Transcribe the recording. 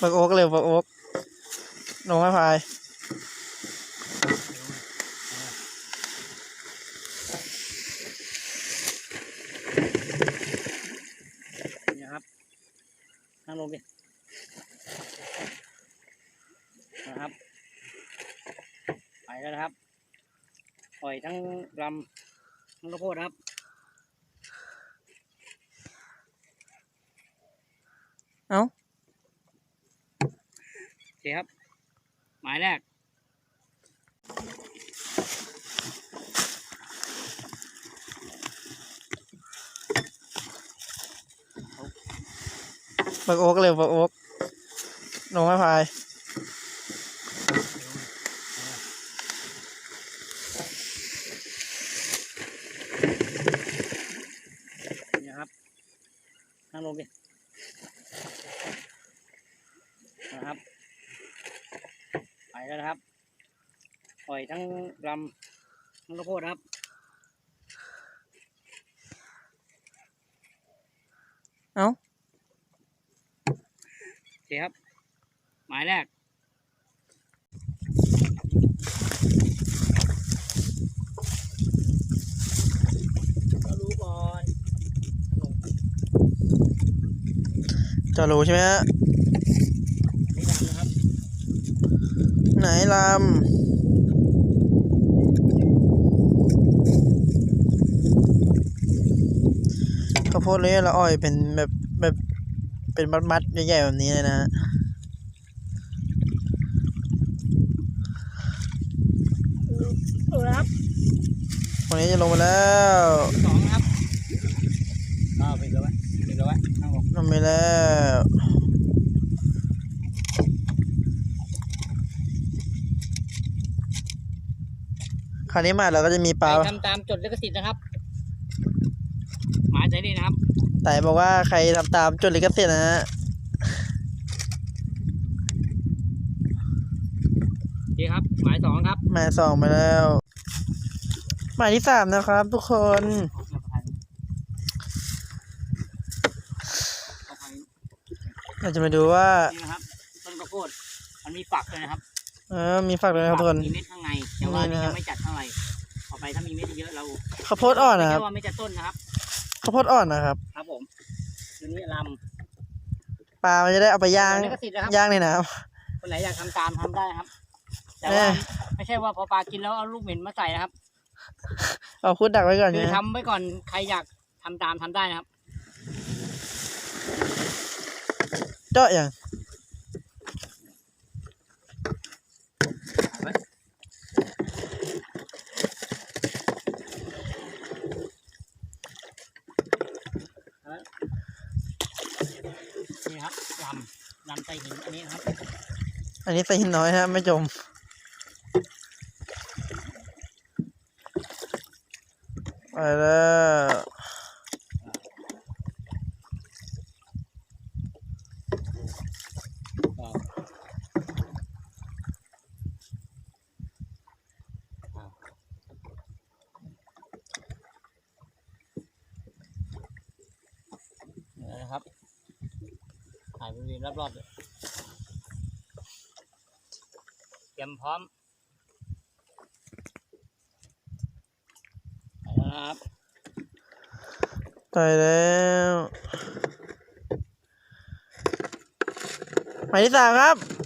บักโอ๊กเร็วบักโอ๊กลงไม่พายนี่นะครับนั่งลงดินะครับ ไปแล้วนะครับ ปล่อยทั้งลำทั้งข้าวโพดนะครับเอ้าโอ เคครับ หมายแรก บักโอ๊กเร็วบักโอ๊กลงไม่พายนี่นะครับนั่งลงดินะครับ ไปแล้วนะครับปล่อยทั้งลำทั้งข้าวโพดนะครับ เอ้าโอเคครับ หมายแรกก็รู้ก่อนจะรู้ใช่ไหมฮะ นี่ลำนะครับ ไหนลำข้าวโพดเลยละอ้อยเป็นแบบแบบเป็นมัดๆใหญ่ๆแบบนี้เลยนะฮะถูกแล้วครับวันนี้จะลงมาแล้วสองนะครับอ้าวปิดแล้วไว้ปิดแล้วไว้นั่งลงลงไปแล้ว คราวนี้มาเราก็จะมีปลาใครทำตามจดลิขสิทธิ์นะครับ หมายใจนี่นะครับแต่บอกว่าใครทำตามจดลิขสิทธิ์นะฮะโอเคครับ หมายสองครับ หมายสองไปแล้ว หมายที่สามนะครับ ทุกคนเราจะมาดูว่านี่นะครับต้นข้าวโพดมันมีฝักเลยนะครับ เออมีฝักเลยนะครับทุกคน มีเม็ดข้างในแต่ว่านี่นี่นะยังไม่จัดเท่าไหร่ต่อไปถ้ามีเม็ดเยอะเราข้าวโพดอ่อนไม่นะครับใช่ว่าไม่จัดต้นนะครับ ข้าวโพดอ่อนนะครับ ครับผมตัวนี้ลปลามันจะได้เอาไปำย่างจดลิขสิทธิ์นะครับย่างในน้คนไหนอยากทำตามทำได้นะครับ แต่แน่ว่าไม่ใช่ว่าพอปลากินแล้วเอาลูกเหม็นมาใส่นะครับำเอาพูดดักไว้ก่อนคือนะทำไว้ก่อนใครอยากทำตามทำได้นะครับ เจาะอย่าง ครับลำลำไตหินอันนี้นะครับอันนี้ใส่หินน้อยนะไม่จม ไปแล้ว นี่นะครับ เรียบรอบๆเตรียมพร้อมไปแล้วนะครับตายแล้วหมายที่สามครับ